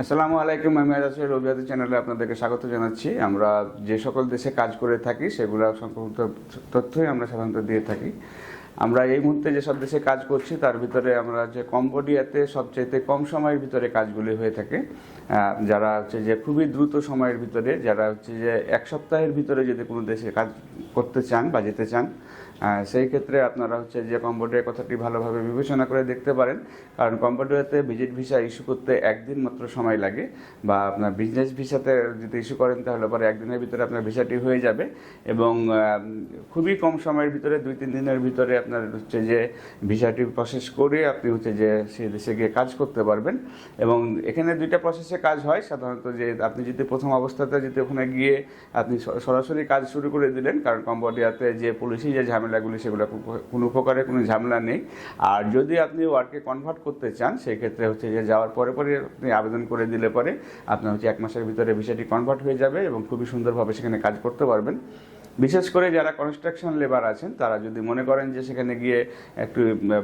আসসালামু আলাইকুম, আমি আজাসের রবিয়াদের চ্যানেলে আপনাদেরকে স্বাগত জানাচ্ছি। আমরা যে সকল দেশে কাজ করে থাকি সেগুলো সংক্রান্ত তথ্যই আমরা সাধারণত দিয়ে থাকি। আমরা এই মুহূর্তে যেসব দেশে কাজ করছি, তার ভিতরে আমরা যে কম্বোডিয়াতে সবচাইতে কম সময়ের ভিতরে কাজগুলি হয়ে থাকে যারা হচ্ছে যে খুবই দ্রুত সময়ের ভিতরে, যারা হচ্ছে যে এক সপ্তাহের ভিতরে যদি কোনো দেশে কাজ করতে চান বা যেতে চান সেই ক্ষেত্রে আপনারা হচ্ছে যে কম্বোডিয়ার কথাটি ভালোভাবে বিবেচনা করে দেখতে পারেন। কারণ কম্বোডিয়াতে ভিজিট ভিসা ইস্যু করতে একদিন মাত্র সময় লাগে বা আপনার বিজনেস ভিসাতে যদি ইস্যু করেন, তাহলে পরে একদিনের ভিতরে আপনার ভিসাটি হয়ে যাবে এবং খুবই কম সময়ের ভিতরে, দুই তিন দিনের ভিতরে আপনার হচ্ছে যে ভিসাটি প্রসেস করে আপনি হচ্ছে যে সে দেশে গিয়ে কাজ করতে পারবেন। এবং এখানে দুইটা প্রসেসে কাজ হয়। সাধারণত যে আপনি যদি প্রথম অবস্থাতে যদি ওখানে গিয়ে আপনি সরাসরি কাজ শুরু করে দিলেন, কারণ কম্বোডিয়াতে যে পুলিশি যে ঝামেলাগুলি, সেগুলো কোনো উপকারে কোনো ঝামেলা নেই। আর যদি আপনি ওয়ার্কে কনভার্ট করতে চান, সেই ক্ষেত্রে হচ্ছে যে যাওয়ার পরে পরে আপনি আবেদন করে দিলে পরে আপনার হচ্ছে এক মাসের ভিতরে ভিসাটি কনভার্ট হয়ে যাবে এবং খুবই সুন্দরভাবে সেখানে কাজ করতে পারবেন। বিশেষ করে যারা কনস্ট্রাকশন লেবার আছেন, তারা যদি মনে করেন যে সেখানে গিয়ে একটু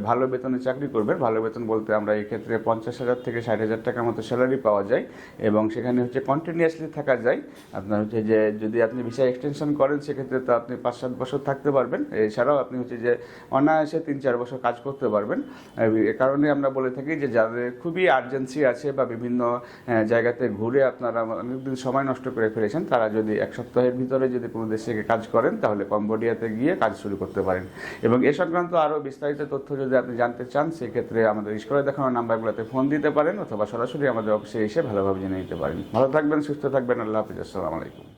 ভালো বেতনে চাকরি করবেন, ভালো বেতন বলতে আমরা এই ক্ষেত্রে পঞ্চাশ হাজার থেকে ষাট হাজার টাকার মতো স্যালারি পাওয়া যায় এবং সেখানে হচ্ছে কন্টিনিউয়াসলি থাকা যায়। আপনার হচ্ছে যে যদি আপনি ভিসা এক্সটেনশন করেন, সেক্ষেত্রে তো আপনি পাঁচ সাত বছর থাকতে পারবেন। এছাড়াও আপনি হচ্ছে যে অনায়াসে তিন চার বছর কাজ করতে পারবেন। এ কারণে আমরা বলে থাকি যে যাদের খুবই আর্জেন্সি আছে বা বিভিন্ন জায়গাতে ঘুরে আপনারা অনেকদিন সময় নষ্ট করে ফেলেছেন, তারা যদি এক সপ্তাহের ভিতরে যদি কোনো দেশে গিয়ে কাজ করেন, তাহলে কম্বোডিয়াতে গিয়ে কাজ শুরু করতে পারেন। এবং এ সংক্রান্ত আরও বিস্তারিত তথ্য যদি আপনি জানতে চান, সেক্ষেত্রে আমাদের স্কুলে দেখানো নাম্বারগুলোতে ফোন দিতে পারেন, অথবা সরাসরি আমাদের অফিসে এসে ভালোভাবে জেনে নিতে পারেন। ভালো থাকবেন, সুস্থ থাকবেন, আল্লাহ হাফিজ, আসসালামু আলাইকুম।